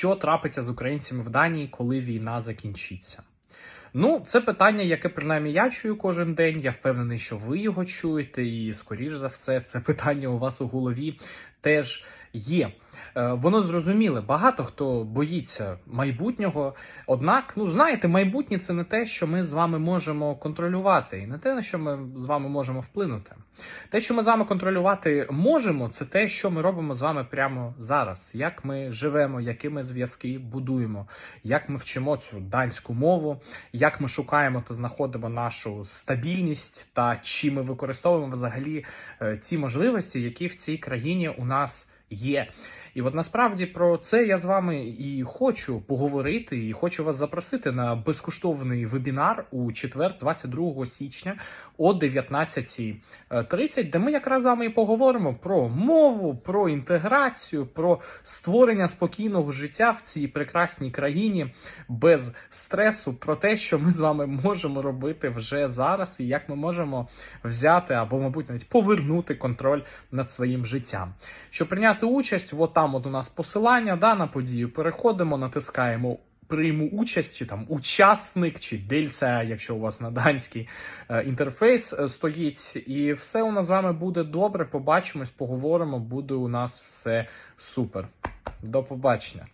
що трапиться з українцями в Данії, коли війна закінчиться. Ну, це питання, яке принаймні я чую кожен день. Я впевнений, що ви його чуєте, і скоріш за все, це питання у вас у голові теж є. Е, Воно зрозуміле. Багато хто боїться майбутнього. Однак, ну знаєте, майбутнє це не те, що ми з вами можемо контролювати, і не те, на що ми з вами можемо вплинути. Те, що ми з вами контролювати можемо, це те, що ми робимо з вами прямо зараз. Як ми живемо, які ми зв'язки будуємо, як ми вчимо цю данську мову, як ми шукаємо та знаходимо нашу стабільність, та чи ми використовуємо взагалі е, ті можливості, які в цій країні у нас є. І от насправді про це я з вами і хочу поговорити, і хочу вас запросити на безкоштовний вебінар у четвер, 22 січня о 19.30, де ми якраз з вами і поговоримо про мову, про інтеграцію, про створення спокійного життя в цій прекрасній країні без стресу, про те, що ми з вами можемо робити вже зараз, і як ми можемо взяти або, мабуть, навіть повернути контроль над своїм життям. Щоб прийняти участь, от там от у нас посилання да, на подію. Переходимо, натискаємо. Прийму участь, чи там учасник, чи дельця, якщо у вас на данський е, інтерфейс е, стоїть, і все у нас з вами буде добре. Побачимось, поговоримо. Буде у нас все супер. До побачення.